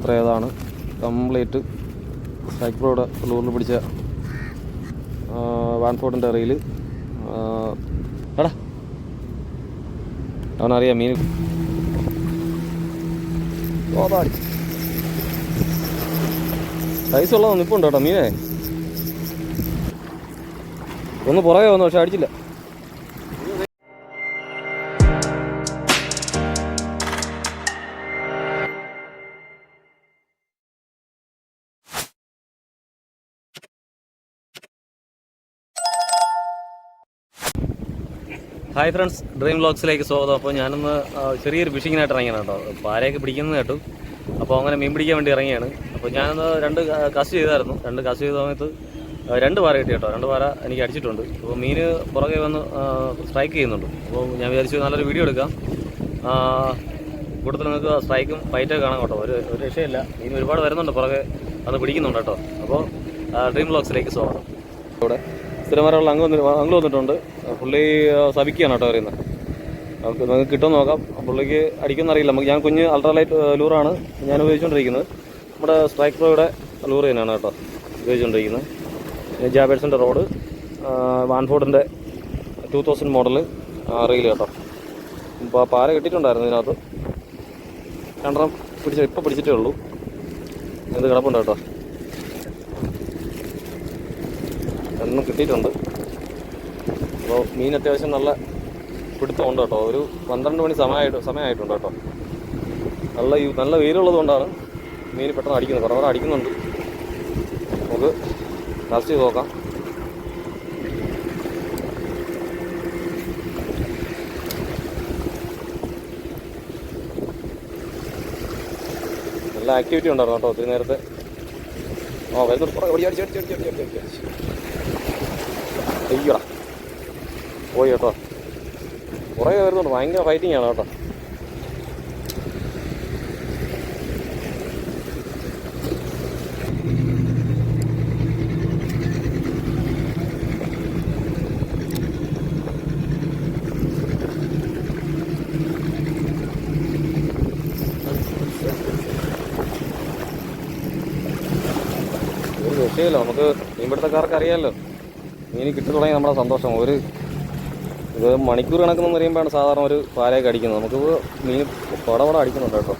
ഇത്ര ഏതാണ് കംപ്ലീറ്റ് സൈക്കിളോടെ ലൂറിൽ പിടിച്ച വാൻഫോർഡിന്റെ റെയിൽ എടാ. അവനറിയാം മീൻ. ഓതാടി സൈസ് ഉള്ളത് നിപ്പുണ്ട് കേട്ടോ മീനെ? ഒന്ന് പുറകെ വന്നു പക്ഷെ അടിച്ചില്ല. ഹായ് ഫ്രണ്ട്സ് ഡ്രീം വ്ളോഗ്സിലേക്ക് സ്വാഗതം. അപ്പോൾ ഞാനൊന്ന് ചെറിയൊരു ഫിഷിങ്ങിനായിട്ട് ഇറങ്ങിയാണ് കേട്ടോ. പാരയൊക്കെ പിടിക്കുന്നത് കേട്ടു. അപ്പോൾ അങ്ങനെ മീൻ പിടിക്കാൻ വേണ്ടി ഇറങ്ങിയാണ്. അപ്പോൾ ഞാനൊന്ന് രണ്ട് കസ്റ്റ് ചെയ്തായിരുന്നു. രണ്ട് കസ്റ്റ് ചെയ്ത സമയത്ത് രണ്ട് പാര കിട്ടി കേട്ടോ. രണ്ട് പാര എനിക്ക് അടിച്ചിട്ടുണ്ട്. അപ്പോൾ മീൻ പുറകെ വന്ന് സ്ട്രൈക്ക് ചെയ്യുന്നുണ്ട്. അപ്പോൾ ഞാൻ വിചാരിച്ചു നല്ലൊരു വീഡിയോ എടുക്കാം. കൂടുതൽ നിങ്ങൾക്ക് സ്ട്രൈക്കും ഫൈറ്റൊക്കെ കാണാം കേട്ടോ. ഒരു ഒരു രക്ഷയില്ല. മീൻ ഒരുപാട് വരുന്നുണ്ട് പുറകെ അത് പിടിക്കുന്നുണ്ട് കേട്ടോ. അപ്പോൾ ഡ്രീം വ്ലോഗ്സിലേക്ക് സ്വാഗതം. ഇവിടെ സ്ഥിരമായുള്ള അങ്ങ് വന്നിട്ട് അങ്ങ് വന്നിട്ടുണ്ട്. പുള്ളി സഭിക്കുകയാണ് കേട്ടോ അറിയുന്നത് നമുക്ക് നിങ്ങൾക്ക് കിട്ടുമെന്ന് നോക്കാം. പുള്ളിക്ക് അടിക്കുമെന്ന് അറിയില്ല. നമുക്ക് ഞാൻ കുഞ്ഞ് അൾട്രാലൈറ്റ് ലൂറാണ് ഞാൻ ഉപയോഗിച്ചുകൊണ്ടിരിക്കുന്നത്. നമ്മുടെ സ്ട്രൈക്ക് പ്രോയുടെ ലൂർ തന്നെയാണ് കേട്ടോ ഉപയോഗിച്ചുകൊണ്ടിരിക്കുന്നത്. ജാബേഴ്സിന്റെ റോഡ് വാൻഫോർഡിന്റെ ടു തൗസൻഡ് മോഡൽ റീൽ കേട്ടോ. ഇപ്പോൾ പാര കിട്ടിയിട്ടുണ്ടായിരുന്നു ഇതിനകത്ത്. രണ്ടെണ്ണം പിടിച്ച ഇപ്പോൾ പിടിച്ചിട്ടേ ഉള്ളൂ. എന്ത് കിടപ്പുണ്ട് കേട്ടോ? എണ്ണം കിട്ടിയിട്ടുണ്ട്. അപ്പോൾ മീൻ അത്യാവശ്യം നല്ല പിടുത്തമുണ്ട് കേട്ടോ. ഒരു പന്ത്രണ്ട് മണി സമയമായിട്ട് സമയമായിട്ടുണ്ട് കേട്ടോ. നല്ല നല്ല വെയിലുള്ളത് കൊണ്ടാണ് മീൻ പെട്ടെന്ന് അടിക്കുന്നത്. കുറേ അടിക്കുന്നുണ്ട്. നമുക്ക് ലാസ്റ്റ് ചെയ്ത് നോക്കാം. നല്ല ആക്ടിവിറ്റി ഉണ്ടായിരുന്നു കേട്ടോ. ഒത്തിരി നേരത്തെ. ആ അടിച്ച്. അയ്യോടാ. പോയി കേട്ടോ. കുറെ വരുന്നുണ്ട് ഭയങ്കര ഫൈറ്റിംഗ് ആണ് കേട്ടോ. രക്ഷയില്ല. നമുക്ക് മീൻപിടുത്തക്കാർക്ക് അറിയാമല്ലോ മീൻ കിട്ടി തുടങ്ങി നമ്മുടെ സന്തോഷം. ഒരു ഇത് മണിക്കൂർ കണക്കെന്ന് പറയുമ്പോഴാണ് സാധാരണ ഒരു പാലയൊക്കെ അടിക്കുന്നത്. നമുക്കിപ്പോൾ മീൻ പടപട അടിക്കുന്നുണ്ട് കേട്ടോ.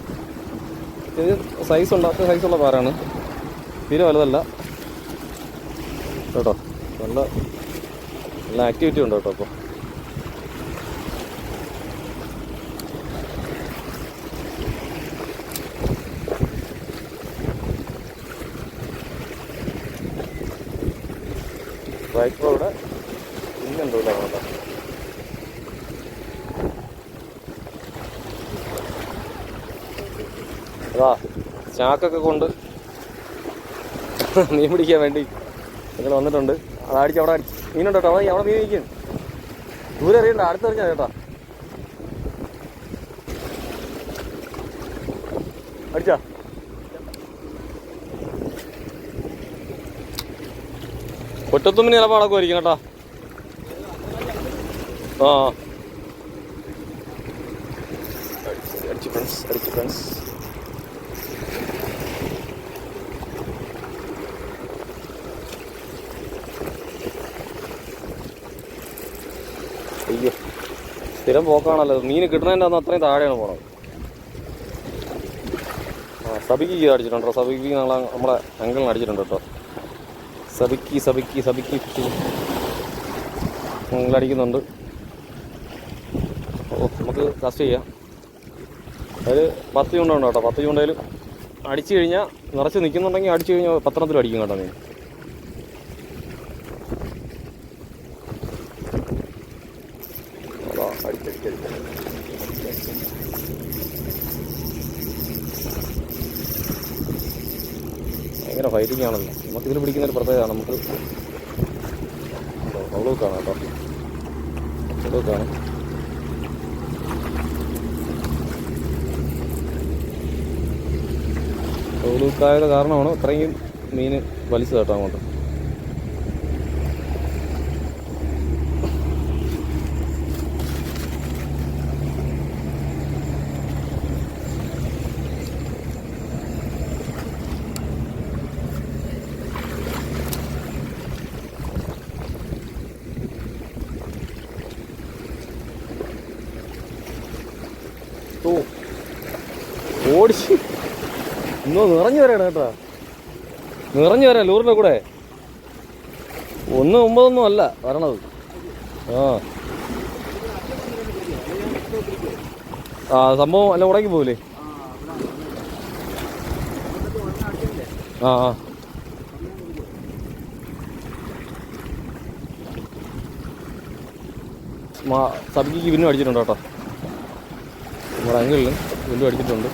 ഇത് സൈസ് ഉണ്ട്. അത്ര സൈസുള്ള പാലാണ്. തീരെ വലുതല്ല. കേട്ടോ. നല്ല നല്ല ആക്ടിവിറ്റി ഉണ്ട് കേട്ടോ അപ്പോൾ ഇവിടെ ഇന്നുണ്ട് കേട്ടോ. അതാ ചാക്കൊക്കെ കൊണ്ട് മീൻ പിടിക്കാൻ വേണ്ടി നിങ്ങൾ വന്നിട്ടുണ്ട്. അത് അടിച്ച് അവിടെ മീനുണ്ട്? അവിടെ അവിടെ മീൻ ഇരിക്കുന്നു ദൂരെ അറിയണ്ട അടുത്തറിഞ്ഞാ കേട്ടോ അടിച്ചാ ഒറ്റത്തുമ്മിന് ചിലപ്പോൾ ആയിരിക്കും കേട്ടോ. ആ. അയ്യോ സ്ഥിരം പോക്കാണല്ലോ മീൻ കിട്ടുന്നതിന്റെ അന്ന് അത്രയും താഴെയാണ് പോണത്. ആ സബിക്ക് അടിച്ചിട്ടുണ്ടോ സബിക്ക് നമ്മളെ നമ്മളെ അങ്കിളിന് അടിച്ചിട്ടുണ്ട് കേട്ടോ സബിക്കി സബിക്കി സബിക്കി അടിക്കുന്നുണ്ട് ഓ നമുക്ക് കാസ്റ്റ് ചെയ്യാം. അതിൽ പത്ത് ചൂണ്ട ഉണ്ട് കേട്ടോ. പത്ത് ചൂണ്ടയിൽ അടിച്ചു കഴിഞ്ഞാൽ നിറച്ച് നിൽക്കുന്നുണ്ടെങ്കിൽ അടിച്ചു കഴിഞ്ഞാൽ പത്രത്തിൽ അടിക്കും കേട്ടോ മീൻ ഭയങ്കര ഫൈറ്റിംഗ് ആണല്ലോ നമുക്ക് ഇതിൽ പിടിക്കുന്ന ഒരു പ്രത്യേകത നമുക്ക് അവളൂക്കാണ് കേട്ടോ. അവളൂക്കാണ് അവളൂക്കായത് കാരണമാണ് ഇത്രയും മീൻ വലിച്ചു കേട്ടോ അങ്ങോട്ട്. ഓടിച്ച്. ഇന്നോ നിറഞ്ഞു വരാണ് കേട്ടോ. നിറഞ്ഞു വരാം ലൂറിന്റെ കൂടെ. ഒന്ന് ഒമ്പതൊന്നും അല്ല വരണത്. ആ. ആ സംഭവം അല്ല ഉടക്കി പോവില്ലേ? ആ ആ. മാ സബ്ജിക്ക് പിന്നും അടിച്ചിട്ടുണ്ട് കേട്ടോ. നമ്മുടെ അങ്കിളിലും പിന്നും അടിച്ചിട്ടുണ്ട്.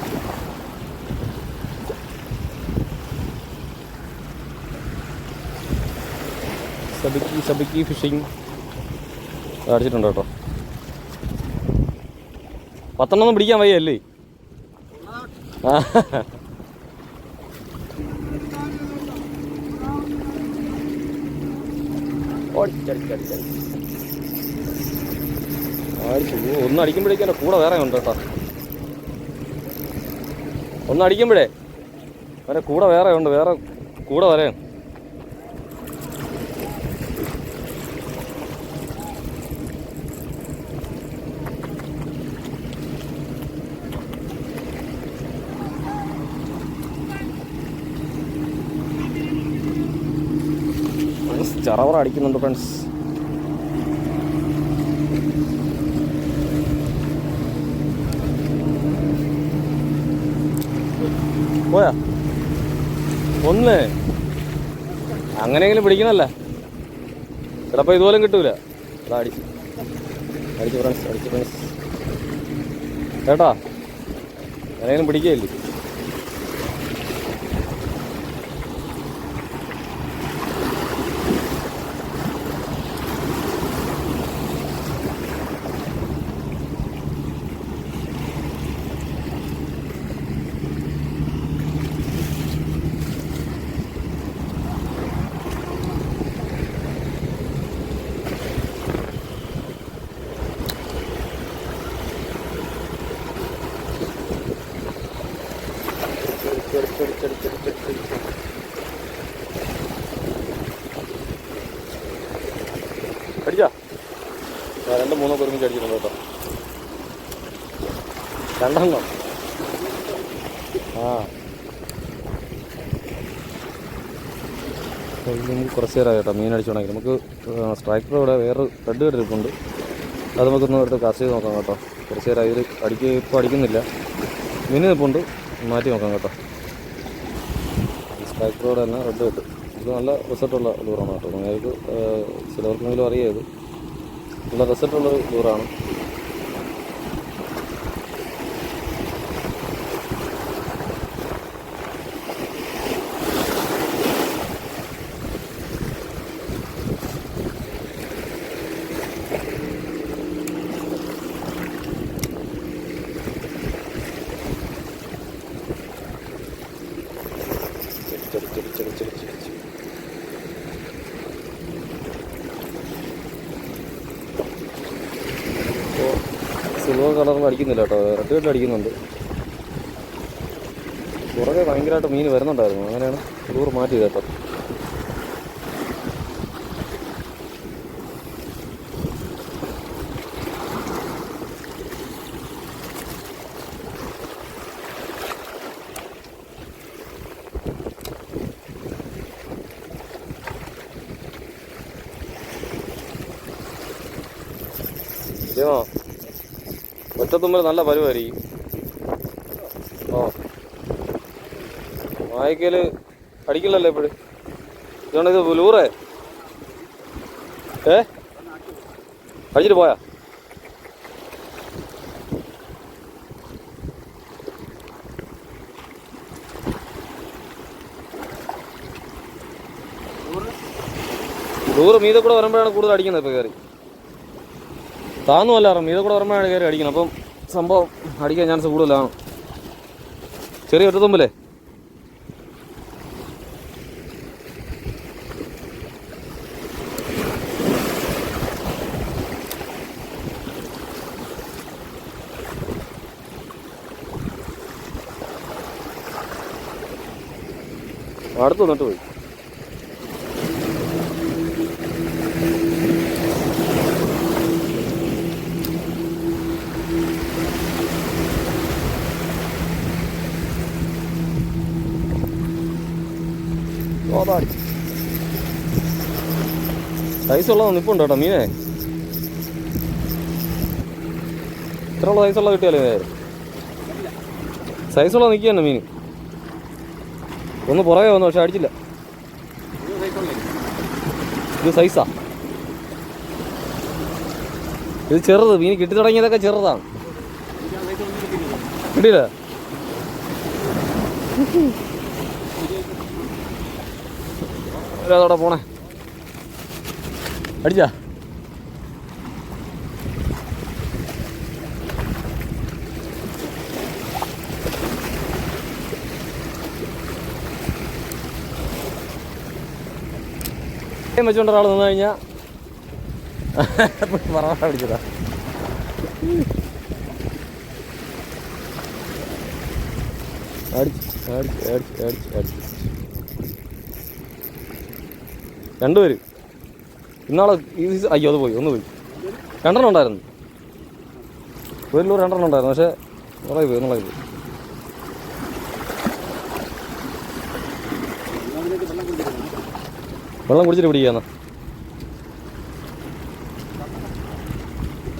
സബിക്കി സബിക്കി ഫിഷിങ് അടിച്ചിട്ടുണ്ട് കേട്ടോ. പത്തെണ്ണം പിടിക്കാൻ വയ്യല്ലേ? അല്ലേ ഒന്ന് അടിക്കുമ്പോഴേക്കും കൂടെ വേറെ ഉണ്ട് കേട്ടോ. ഒന്ന് അടിക്കുമ്പോഴേ? അവരെ കൂടെ വേറെ ഉണ്ട് വേറെ കൂടെ വരെയാണ് ഫ്രണ്ട്സ് ചറവറ അടിക്കുന്നുണ്ട് ഫ്രണ്ട്സ് പോയാ? ഒന്ന്. അങ്ങനെയെങ്കിലും പിടിക്കണല്ല ചിലപ്പോൾ ഇതുപോലും കിട്ടൂല. അതാ അടിച്ചു ഫ്രണ്ട്സ് അടിച്ചു ഫ്രണ്ട്സ് കേട്ടാ അങ്ങനെയെങ്കിലും പിടിക്കുകയില്ലേ അടിച്ചാ മൂന്നോ ഒരുമിച്ച് അടിച്ചിട്ടുണ്ട് കേട്ടോ. രണ്ടെണ്ണം. ആ. കുറച്ച് നേരം കേട്ടോ. മീൻ അടിച്ചോണെങ്കിൽ നമുക്ക് സ്ട്രൈക്കർ ഇവിടെ വേറെ റെഡ് കെട്ടിരിപ്പുണ്ട് അത് നമുക്കൊന്ന് എടുത്ത് കാസ്റ്റ് ചെയ്ത് നോക്കാം കേട്ടോ. കുറച്ച് നേരം അതിൽ അടിക്ക് ഇപ്പോൾ അടിക്കുന്നില്ല. മീൻ നിൽപ്പുണ്ട് മാറ്റി നോക്കാം കേട്ടോ. സ്ട്രൈക്കറോടെ തന്നെ റെഡ് കെട്ടും ഇത് നല്ല റിസൾട്ടുള്ള ലൂറാണ് കേട്ടോ. നിങ്ങൾക്ക് ചിലവർക്കെങ്കിലും അറിയാം ഇത്. നല്ല റിസൾട്ടുള്ളൊരു ലൂറാണ് ചെടി ചെടി ചെടി ചെടി ചെടി സിൽവർ കളറിൽ അടിക്കുന്നില്ല കേട്ടോ. റെഡ് കളറിൽ അടിക്കുന്നുണ്ട്. പുറകെ ഭയങ്കരമായിട്ട് മീൻ വരുന്നുണ്ടായിരുന്നു. അങ്ങനെയാണ് ടൂർ മാറ്റിയത് കേട്ടോ. ഇതേമോ ഒറ്റത്തുമ്പൽ നല്ല പരുവായിരിക്കും ഓ. വായിക്കൽ അടിക്കില്ലല്ലോ ഇപ്പോഴും. ഇതുകൊണ്ട് ഇത് ലൂറേ. ഏ? അടിച്ചിട്ട് പോയാ? ലൂറ് മീതെ കൂടെ വരുമ്പോഴാണ് കൂടുതൽ അടിക്കുന്നത് ഇപ്പോൾ കയറി. താന്നുമല്ല അറിയാം കൂടെ ഓർമ്മയാണ് കയറി അടിക്കണം. അപ്പം സംഭവം അടിക്കാൻ ചാൻസ് കൂടുതലാണ്. ചെറിയ ഒറ്റത്തുമ്പല്ലേ അടുത്ത് വന്നിട്ട് പോയി. ഓതാടി സൈസുള്ള നിപ്പുണ്ട് കേട്ടോ മീനെ. ഇത്രയുള്ള സൈസുള്ള കിട്ടിയാലേ സൈസുള്ള നിൽക്കുക തന്നെ മീൻ. ഒന്ന് പുറകെ വന്നു പക്ഷെ അടിച്ചില്ല. ഇത് സൈസാ ഇത് ചെറുത് മീൻ കിട്ടി തുടങ്ങിയതൊക്കെ ചെറുതാണ്. കിട്ടിയില്ല? അതോടെ പോണേ. അടിച്ചാ. വെച്ചോണ്ട് ഒരാൾ നിന്ന് കഴിഞ്ഞാൽ പറവാ പിടിച്ചതാ അടിച്ച് അടിച്ച് അടിച്ച് അടിച്ച് അടിച്ച്. രണ്ടുപേര്. ഇന്നാളെ അയ്യോ അത് പോയി ഒന്ന് പോയി. രണ്ടെണ്ണം ഉണ്ടായിരുന്നു. ഒരു ലൂർ രണ്ടെണ്ണം ഉണ്ടായിരുന്നു പക്ഷേ നിളയി പോയി നിളയി പോയി. വെള്ളം കുടിച്ചിട്ട് പിടിക്കാന്ന്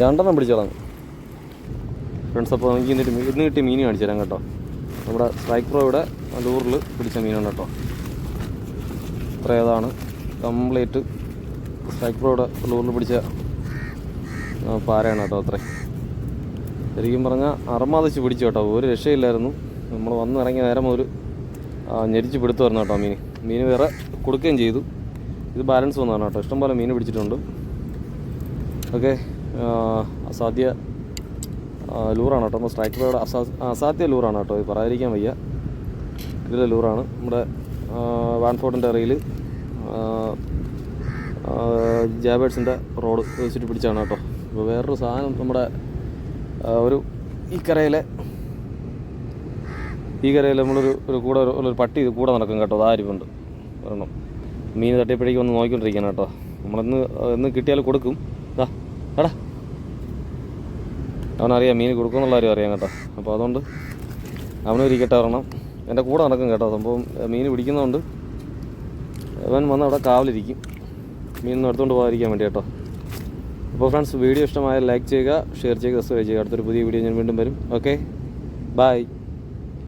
രണ്ടെണ്ണം പിടിച്ചോളാം ഫ്രണ്ട്സ് അപ്പോൾ എനിക്ക് ഇന്നിട്ട് ഇന്ന് കിട്ടിയ മീൻ കാണിച്ചു തരാം കേട്ടോ. നമ്മുടെ സ്ട്രൈക്ക് പ്രോയുടെ ലൂറിൽ പിടിച്ച മീനാണ് കേട്ടോ. ഇത്ര ഏതാണ്? കംപ്ലീറ്റ് സ്ട്രൈക്ക് റോഡ് ലൂറിൽ പിടിച്ച പാരയാണ് കേട്ടോ അത്രേ. ശരിക്കും പറഞ്ഞാൽ അറമാതിച്ച് പിടിച്ചു കേട്ടോ. ഒരു രക്ഷയില്ലായിരുന്നു. നമ്മൾ വന്നിറങ്ങിയ നേരം ഒരു ഞെരിച്ച് പിടുത്തുമായിരുന്നു കേട്ടോ മീൻ. മീൻ വേറെ കൊടുക്കുകയും ചെയ്തു. ഇത് ബാലൻസ് വന്നതാണ് കേട്ടോ. ഇഷ്ടംപോലെ മീൻ പിടിച്ചിട്ടുണ്ട്. ഓക്കെ അസാധ്യ ലൂറാണ് കേട്ടോ. സ്ട്രൈക്ക് റോഡ് അസാ അസാധ്യ ലൂറാണ് കേട്ടോ. ഇത് പറയാതിരിക്കാൻ വയ്യ. ഇതിലെ ലൂറാണ്. നമ്മുടെ വാൻഫോർട്ടിന്റെ അറിയിൽ ജാബേഡ്സിന്റെ റോഡ് വെച്ചിട്ട് പിടിച്ചാണ് കേട്ടോ. അപ്പോൾ വേറൊരു സാധനം നമ്മുടെ ഒരു ഈ കരയിലെ ഈ കരയിൽ നമ്മളൊരു ഒരു കൂടെ ഒരു ഒരു പട്ടി ഇത് കൂടെ നടക്കും കേട്ടോ. അതാരിപ്പുണ്ട് ഒരെണ്ണം. മീൻ തട്ടിയപ്പോഴേക്കും ഒന്ന് നോക്കിക്കൊണ്ടിരിക്കണം കേട്ടോ. നമ്മളിന്ന് എന്ന് കിട്ടിയാൽ കൊടുക്കും. ദാ എടാ. അവനറിയാം മീൻ കൊടുക്കുമെന്നുള്ള കാര്യം അറിയാം കേട്ടോ. അപ്പോൾ അതുകൊണ്ട് അവനും ഇരിക്കട്ടെ ഒരെണ്ണം. എന്റെ കൂടെ നടക്കും കേട്ടോ. സംഭവം മീൻ പിടിക്കുന്നതുകൊണ്ട് അവൻ വന്ന് അവിടെ കാവലിരിക്കും. മീനൊന്നും എടുത്തുകൊണ്ട് പോകാതിരിക്കാൻ വേണ്ടി കേട്ടോ. അപ്പോൾ ഫ്രണ്ട്സ് വീഡിയോ ഇഷ്ടമായാൽ ലൈക്ക് ചെയ്യുക ഷെയർ ചെയ്യുക സബ്സ്ക്രൈബ് ചെയ്യുക. അടുത്തൊരു പുതിയ വീഡിയോ ഞാൻ വീണ്ടും വരും. Okay bye